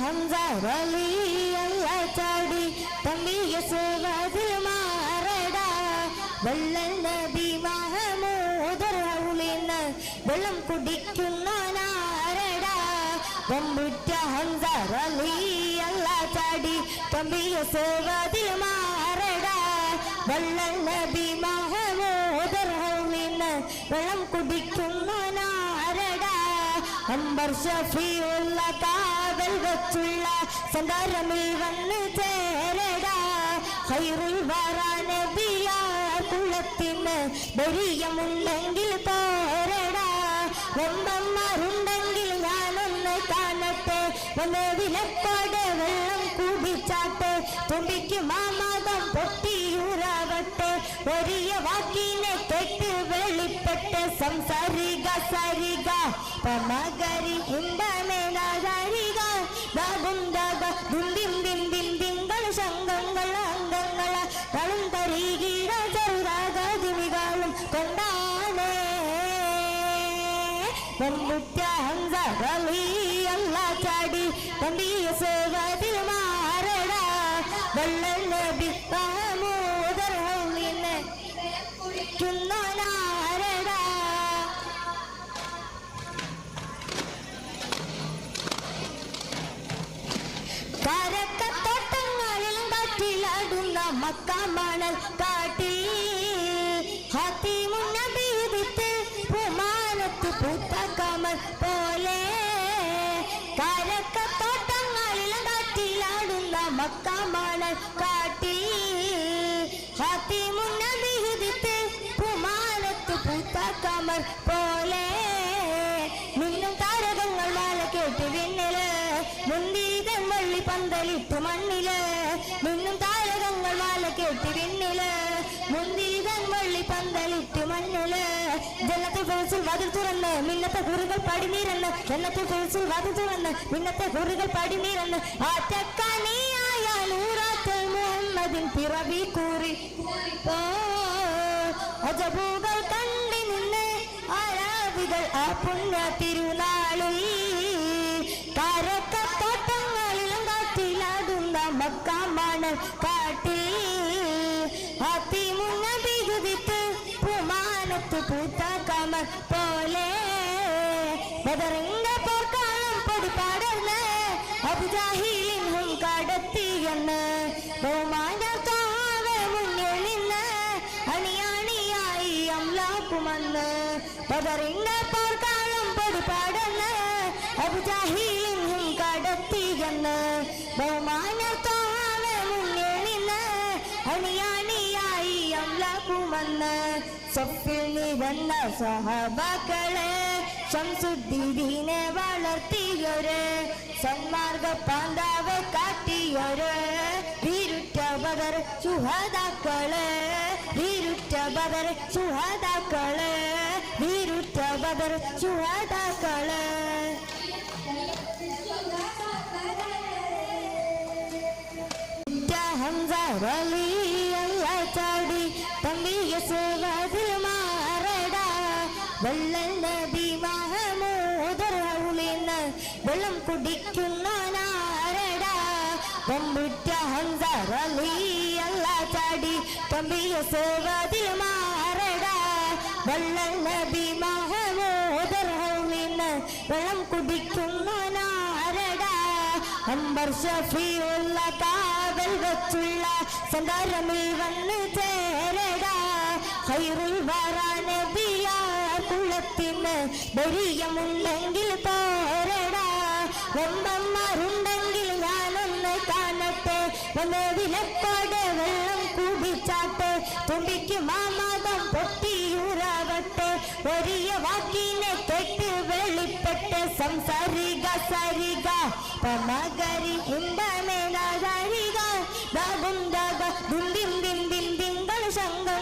ഹംസ റലി അല്ല ചാടി തമ്പിയ സേവതിൽ മാറടാ വെള്ളൽ നബി മഹമൂദർ ഹൗലിന്ന് വെള്ളം കുടിക്കുന്ന നാരടാ വമ്പുറ്റ ഹംസ റലി അല്ല ചാടി തമ്പിയ സേവതിൽ മാറടാ വെള്ളൽ നബി മഹമൂദർ ഹൗലിന്ന് വെള്ളം കുടിക്കുന്ന നാരടാ അമ്പർ ഷഫിയുള്ള കാവൽ വെച്ചുള്ള സന്താരമിൽ വന്ന് ചേരടാ. ഹൈറുൽ വറാനബിയ കുളത്തിന് ബരിയമുണ്ടെങ്കിൽ തോരട വമ്പന്മാരുണ്ടെങ്കിൽ ഞാനൊന്ന് കാണട്ടെ. ഒന്ന് വിലക്കോടെ വെള്ളം കുടിച്ചാട്ടെ. തുമ്പിക്ക് മാമാതം പൊട്ടിയൂറാവട്ടെ ഒരിയ വാക്കിനെ കേട്ട് വെളിപ്പെട്ട് സംസാരിക സരിക പമകരി ഉണ്ടമേനാരിക ദാഗുണ്ടക ദുന്തിം ദിന്തിം തിങ്കൾ ശങ്കങ്ങൾ അംഗങ്ങള കളും തരികീട ചെറുതാകതിമികളും കൊണ്ടാണേ വമ്പുറ്റ ഹംസ റലി അല്ല ചാടി. തമ്പിയ സേവതിൽ മാറടാ. വെള്ളൽ നബി താമോദർ ഹൗലിനെ കാറ്റിലാടുന്ന മക്കാമണൽ കാട്ടിൽ ഹത്തിമുന്നബീതിത്ത് പുമാനത്ത് പൂത്ത കമൽ പോലെ. കരക്കത്തോട്ടങ്ങളിൽ കാറ്റിലാടുന്ന മക്കമണൽ കാട്ടിൽ ഹത്തിമുന്നബീതിത്ത് കുമാരത്ത് പൂത്ത കമൽ പോലെ ഫേസിൽ വാതിൽ തുറന്ന് മിന്നത്തെ കുറുകൾ പടിനീരെന്ന് എന്നത്തെ ഫേസിൽ വാതിൽ തുറന്ന് മിന്നത്തെ കുറുകൾ പടിനീരെന്ന്. ആറ്റക്കണിയായ നൂറാത്തൽ മുഹമ്മദിൻ പിറവി കൂറി. അജബൂകൾ കണ്ടി നിന്ന് ആരാവികൾ ആ പുണ്യ തിരുനാളിൽ. കരക്കത്തോട്ടങ്ങളിലും കാറ്റിലാടുന്ന മക്കാമാണ് കാട്ടിൽ. അതിമുന്ന വികുതിത്ത് പുമാനത്ത് പൂത്ത കമൽ പോലെ ബദറിന്റെ പോർക്കാലം പൊടിപാടർന്ന് അബുജാഹിലിനും കടത്തിയെന്ന് ബഹുമാനത്തോടെ മുന്നിൽ നിന്ന് അണിയാണിയായി അമ്ലാക്കുമെന്ന് ബദറിന്റെ പോർക്കാലം പൊടിപാടന്ന് അബുജാഹിലിനും കടത്തിയെന്ന് ബഹുമാനത്തോടെ മുന്നിൽ നിന്ന് അണിയാണിയായി അമ്ലാക്കുമെന്ന് സ്വപ്പിൽ നിരന്ന സഹബാക്കളെ ശംസുദ്ദീനെ വളർത്തിയൊരു സന്മാർഗ പാന്താവ് കാട്ടിയൊരു വീരുറ്റ ബദർ സുഹതാക്കള് വീരുറ്റ ബദർ സുഹതാക്കള് വീരുറ്റ ബദർ സുഹതാക്കള് ഹംസ റലി വെള്ളൽ നബി മഹമൂദർ വെള്ളം കുടിക്കുന്ന നാരടാ വമ്പുറ്റ ഹംസ റലി ചാടി തമ്പിയ സേവതിൽ മാറടാ? വെള്ളം നബി മഹമൂദർ വെള്ളം കുടിക്കുന്ന നാരടാ അമ്പർ ഷഫിയുള്ള കാവൽ വെച്ചുള്ള സന്താരമിൽ വന്ന് ചേരടാ. ഹൈറുൽ വറാനബിയ കുളത്തിന് ബരിയമുണ്ടെങ്കിൽ പോരടാ വമ്പന്മാരുണ്ടെങ്കിൽ ഞാനൊന്ന് കാണട്ടെ വന്ന് വിലക്കോടെ വെള്ളം കുടിച്ചാട്ടെ തുമ്പിക്ക് മാമാകം പൊട്ടിയൂറാവട്ടെ ഒരിയ വാക്കിനെ കേട്ട് വെളിപ്പെട്ട് സംസാരിക സരിക പമകരി ഉണ്ടമേനാരിക ദാഗുണ്ടക ദുന്തിം ദിന്തിം തിങ്കൾ ശങ്കങ്ങൾ അംഗങ്ങള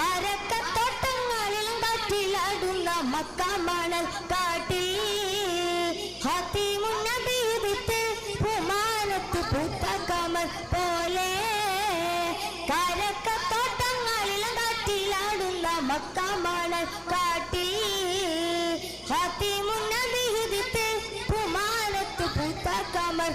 കാരക്കത്തോട്ടങ്ങളിലും കാറ്റിലാടുന്ന മക്കാമണൽ കാട്ടിൽ ഹാത്തിമുന്നബിയുദിത്ത് പൂമാനത്ത് പൂത്ത കമൽ പോലെ. കാരക്കത്തോട്ടങ്ങളിലും കാറ്റിലാടുന്ന മക്കാമണൽ കാട്ടിൽ ഹാത്തിമുന്നബിയുദിത്ത് പൂമാനത്ത് പൂത്ത കമൽ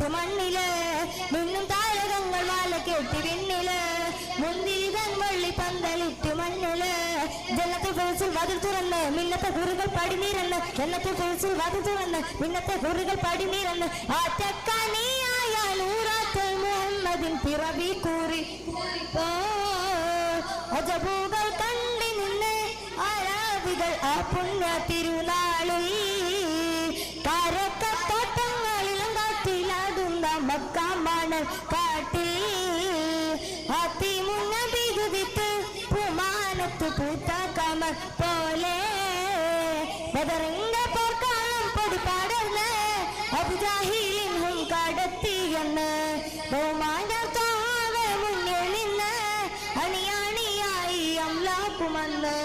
പന്തലിട്ട് മണ്ണിൽ താരകങ്ങൾ വാല കെട്ടി പിന്നിൽ മുന്തിരിതൻ വള്ളി പന്തലിട്ടു മണ്ണിൽ. ജന്നത്തെ ഫേസിൽ വാതിൽ തുറന്ന് മിന്നത്തെ കുറുകൾ പടിനീരെന്ന്. ജന്നത്തെ ഫേസിൽ വാതിൽ തുറന്ന് മിന്നത്തെ കുറുകൾ പടിനീരന്ന്. ആറ്റക്കണിയായാൽ ഊറാത്തൽ മുഹമ്മദിൻ പിറവി കൂറി. അജബൂകൾ കണ്ടി നിന്ന് ആരാധികൾ ആ പുണ്യ തിരുനാളിൽ. കാരക്കത്തോട്ടങ്ങളിലും മക്കാമണൽ കാട്ടിൽ അതിമുന്ന ബിഗുതിത്ത് പുമാനത്ത് പൂത്ത കമ പോലെ. ബദറിന്റെ പോർക്കാലം പൊടി പാടർന്ന് അബുജാഹിലിനും കടത്തിയെന്ന് ബഹുമാനത്തോടെ മുന്നിൽ നിന്ന് അണിയാണിയായി അമ്ലാക്കുമെന്ന്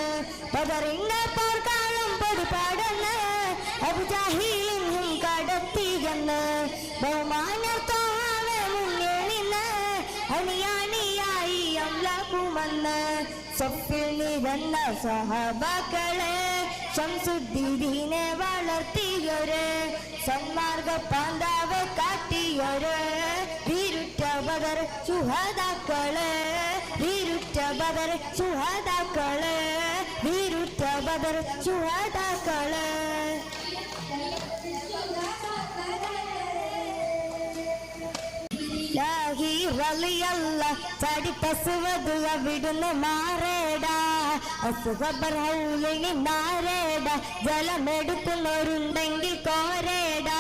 ബദറിന്റെ പോർക്കാലം പൊടി പാടർന്ന് അബുജാഹിലിനും കടത്തിയെന്ന് ബഹുമാനത്തോടെ മുന്നിൽ നിന്ന് അണിയാണിയായി അമ്ലാക്കുമെന്ന് സ്വപ്പിൽ നിരന്ന സഹബക്കളെ ശംസുദ്ദീനെ വളർത്തിയൊരു സന്മാർഗ പാന്താവ് കാട്ടിയൊരു വീരുറ്റ ബദർ സുഹതാക്കള് വീരുറ്റ ബദർ സുഹതാക്കള് വീരുറ്റ ബദർ സുഹതാക്കള് റളിയല്ല ചടിപ്പസുവത് അവിടുന്ന് മാറേടാ. അസുഖബർ ഹൗലിനി നാരേടാ ജലമെടുക്കുന്നവരുണ്ടെങ്കിൽ കോരേടാ.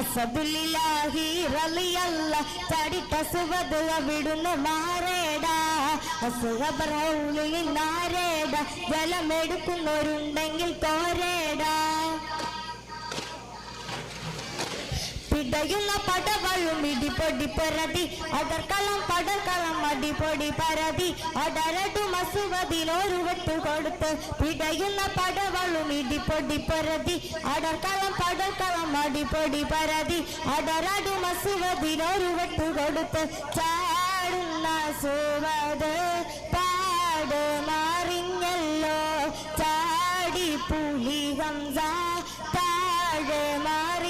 അസദുലില്ലാഹി റളിയല്ല ചടിപ്പസുവത് അവിടുന്ന് മാറേടാ. അസുഖബർ ഹൗലിനി നാരേടാ ജലമെടുക്കുന്നവരുണ്ടെങ്കിൽ കോരേടാ. இடையுள்ள படவழும் இடிப்பொடி பரதி. அதற்கெல்லாம் படற்கலம் அடிப்பொடி பரதி. அடரடும் அசுவதில் ஒருவத்து கொடுத்து இடையுள்ள படவழும் இடிப்பொடி பரதி. அடற்கலம் படற்கலம் அடிப்பொடி பரதி. அடரடும் அசுவதில் ஒருவத்து கொடுத்து சாடும் சுவது பாடு மாறிங்கல்லோ சாடி புலி ஹம்சா. தாழ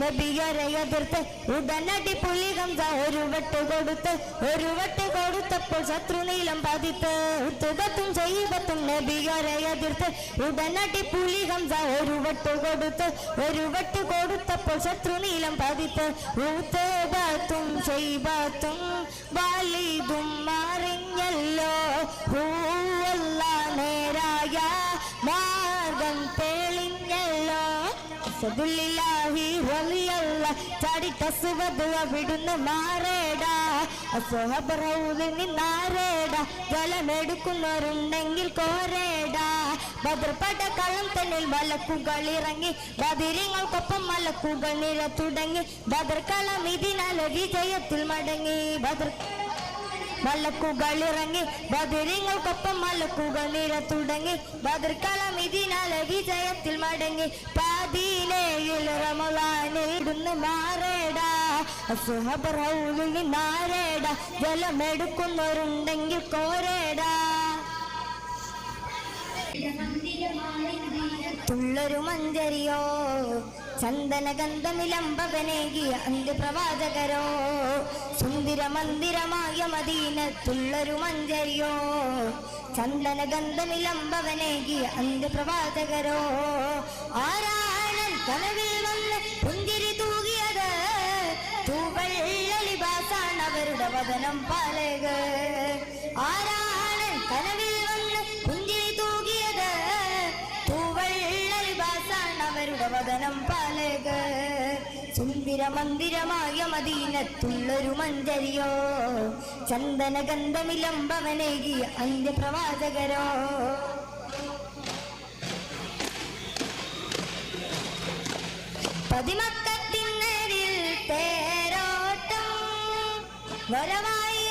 നബിയരെ എതിർത്ത് ഉടനടി പുലി ഹംസ ഒരു വെട്ട് കൊടുത്ത് ഒരു വെട്ട് കൊടുത്തപ്പോൾ ശത്രു നീലം പതിത്ത്. ഉത്തുബത്തും ചെയ്യബത്തും നബിയരെ എതിർത്ത് ഉടനടി പുലി ഹംസ ഒരു വെട്ട് കൊടുത്ത് ഒരു വെട്ട് കൊടുത്തപ്പോൾ ശത്രു നീലം പതിത്ത്. ഉത്തുബത്തും ചെയ്യബത്തും വാലിതും അസദുലില്ലാഹി വലിയല്ല. ചാടി കസുവത് അവിടുന്ന് മാറേടാ. അസഹബറൗദിൽ നിന്നാരേടാ ജലമെടുക്കുന്നവരുണ്ടെങ്കിൽ കോരേടാ. ഭദ്രപ്പെട്ട കളം തന്നിൽ മലക്കുകൾ ഇറങ്ങി. ബദിരങ്ങൾക്കൊപ്പം മലക്കുകൾ നില തുടങ്ങി. ഭദ്രക്കളം ഇതിനാല വിജയത്തിൽ മടങ്ങി. ഭദ്ര മലക്കുകൾ ഇറങ്ങി. ബദിരങ്ങൾക്കൊപ്പം മലക്കുകൾ നില തുടങ്ങി. ഭദ്രക്കളം ഇതിനാലെ വിജയത്തിൽ മടങ്ങി. പതിനേഴിൽ റമലാനിടുന്ന് മാറേടാ അസുഹബ് റൗലിൽ നാരേടാ ജലമെടുക്കുന്നവരുണ്ടെങ്കിൽ കോരേടാ. തുള്ളൊരു മഞ്ചരിയോ ചന്ദന ഗന്ധമിലംബകനേകിയ അന്ത്യപ്രവാചകരോ സുന്ദര മന്ദിരമായ മദീനത്തുള്ളൊരു മഞ്ചരിയോ ചന്ദന ഗന്ധമിലംബകനേകിയ അന്ത്യപ്രവാചകരോ ആരാണൻ കനവിൽ വന്ന് പുഞ്ചിരി തൂകിയത് തൂവെള്ളിബാസാണ് അവരുടെ വദനം പാലക. ആരാണ് കനവിൽ വന്ന് പുഞ്ചിരി തൂകിയത് തൂവെള്ളിബാസാണ് അവരുടെ വതനം പാലക. സുന്ദര മന്ദിരമായ മദീനത്തുള്ളൊരു മഞ്ചരിയോ. ചന്ദന ഗന്ധമിലംബവനേകിയ അന്ത്യപ്രവാചകരോ പതിമക്കത്തിന്നരിൽ തേരോട്ടം വരവായി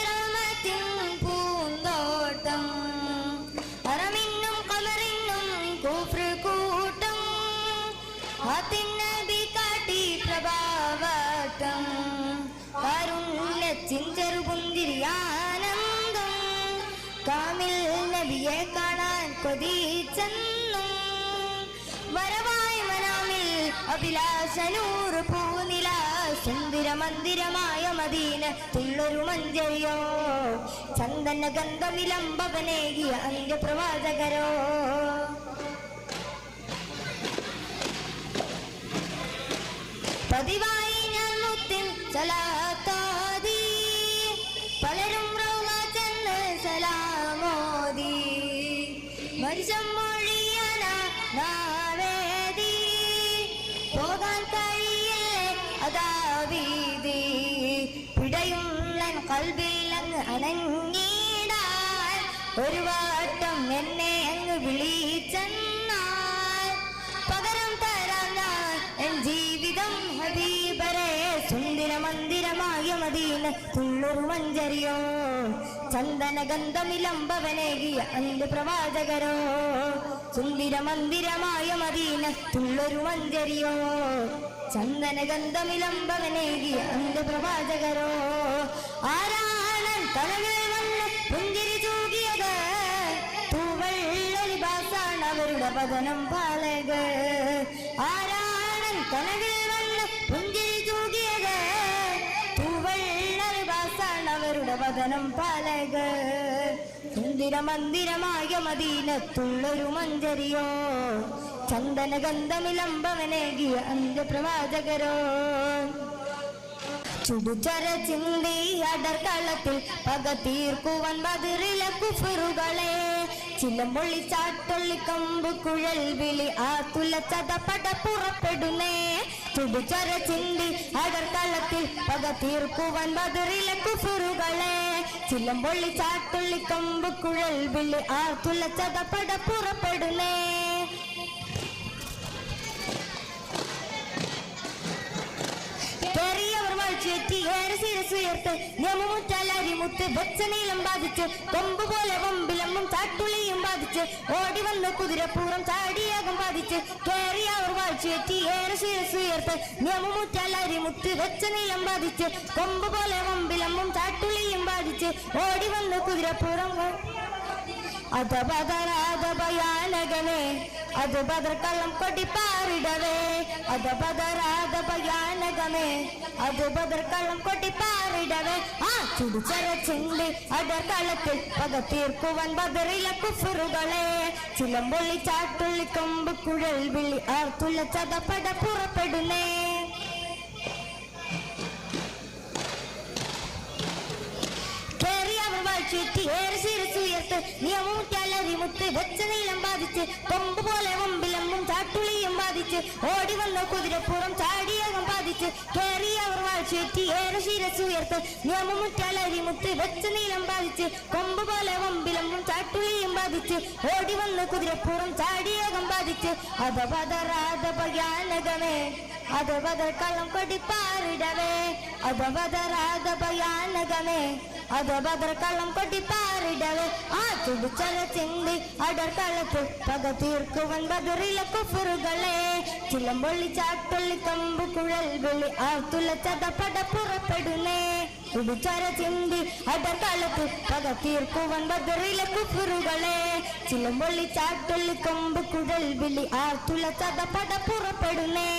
ചെറുപുന്തിരിയാനന്ദം കാമിൽ നബിയെ കാണാൻ കൊതിച്ചെന്നും അഭിലാഷനൂർ പൂനില സുന്ദര മന്ദിരമായ മദീന തുള്ളൊരു മഞ്ചയോ? ചന്ദന ഗന്ധമിലംബവനേകിയ അന്ത്യപ്രവാചകരോ പതിവായി ഒരു വാട്ടം എന്നെ അങ്ങ് വിളിച്ചെന്നാൽ പകരം തരാം എൻ ജീവിതം ഹബീബരെ സുന്ദര മന്ദിരമായ മദീന തുള്ളൂർ മഞ്ചരിയോ. ചന്ദന ഗന്ധമിലംബവനേകിയ അന്ത് പ്രവാചകരോ. സുന്ദര മന്ദിരമായ മദീന തുള്ളൊരു മഞ്ചരിയോ. ചന്ദന ഗന്ധമിലംബവനേകിയ അന്ത് പ്രവാചകരോ. ആരാണൻ തലവിൽ വന്ന് പുഞ്ചിരി പതനം പാലക. ആരാണൻ കനകിൽ വന്ന് പുഞ്ചിരി തൂകിയത് തൂവള്ളൊരു ബാസാണ് അവരുടെ പതനം പാലക. സുന്ദര മന്ദിരമായ മദീനത്തുള്ളൊരു മഞ്ചരിയോ? ചന്ദന ഗന്ധമിലംബമനേകിയ അന്ത്യപ്രവാചകരോ? ചുടുചര ചിന്തി അടർക്കളത്തിൽ പക തീർക്കുവാൻ ബദിറിലെ കുഫറുകളെ ചിലമ്പൊള്ളി ചാട്ടൊള്ളി കമ്പ് കുഴൽ വിളി ആ തുല പട പുറപ്പെടുന്നേ. ചുടുചര ചിന്തി അടർക്കളത്തിൽ പക തീർക്കുവാൻ ബദറിലെ കുഫറുകളെ. ചിലമ്പൊള്ളി ചാട്ടൊള്ളി കമ്പ് കുഴൽ വിളി ആ തുല പട പുറപ്പെടുന്നേ. ശിരസുയർത്ത് നിയമമുറ്റാലാരി മുത്ത് വെച്ചനീളം ബാധിച്ച് കൊമ്പ് പോലെ കൊമ്പിലമ്മും ചാട്ടുളിയും ബാധിച്ച് ഓടി വന്ന് കുതിരപ്പൂറം ചാടിയാകും ബാധിച്ച് കേറിയവർ വാഴ്ചയെത്തി ഏറെ ശിരസുയർത്ത് നിയമമുറ്റാലാരി മുത്ത് വെച്ചനീളം ബാധിച്ച് കൊമ്പ് പോലെ കൊമ്പിലമ്മും ചാട്ടുളിയും ബാധിച്ച് ഓടി വന്ന് കുതിരപ്പൂറം അത് ബദറാതഭയാനകമേ അത് ബദർക്കള്ളം കൊട്ടിപ്പാറിടവേ അത് ബദറാതഭയാനകമേ അത് ബദർക്കള്ളം കൊട്ടിപ്പാറിടവേ ആ ചുടിച്ചര ചിന്തി അടർക്കളത്തിൽ പക തീർക്കുവാൻ ബദറിലെ കുഫറുകളെ ചിലമ്പൊള്ളി ചാട്ടുള്ളി കൊമ്പ് കുഴൽ വിളി ആർത്തുള്ള ചതപ്പട പുറപ്പെടുന്നേ കേറി അവർ വാഴ്ചയെത്തി ഏറെ ശിരസുയർത്ത് നിയമമുറ്റാലറി മുത്ത് വെച്ച നീളം ബാധിച്ച് കൊമ്പ് പോലെ കൊമ്പിലമ്പും ചാട്ടുളിയും ബാധിച്ച് ഓടി വന്ന കുതിരപ്പുറം ചാടിയകം കേറി അവർ വാഴ്ചയെത്തി ഏറെ ശിരസുയർത്ത് നിയമമുറ്റാലറി മുത്ത് വെച്ച നീളം ബാധിച്ച് കൊമ്പ് പോലെ കൊമ്പിലമ്പും ചാട്ടുളിയും ബാധിച്ച് ഓടി വന്ന കുതിരപ്പുറം ചാടിയകം ബാധിച്ച് അത് പതറാത ഭയാനകമേ അത് ബദർ കള്ളം കൊടിപ്പാറിടവേ അത് ബദറാത ഭയാനകമേ അത് ബദർ കള്ളം കൊട്ടിപ്പാറിടവേ ആ ചുടിച്ചല ചിന്തി അടർക്കളത്തിൽ പക തീർക്കുവൻ ബദറിലെ കുഫറുകളെ ചിലമ്പൊള്ളി ചാട്ടുള്ളി കമ്പ് കുഴൽ വിളി ആ തുലച്ചത പട പുറപ്പെടുന്നേ ചുടിച്ചര ചിന്തി അടർക്കളത്തിൽ പക തീർക്കുവൻ ബദറിലെ കുഫറുകളെ ചിലമ്പൊള്ളി ചാട്ടുള്ളി കമ്പ് കുഴൽ വിളി ആ തുലച്ചത പട പുറപ്പെടുന്നേ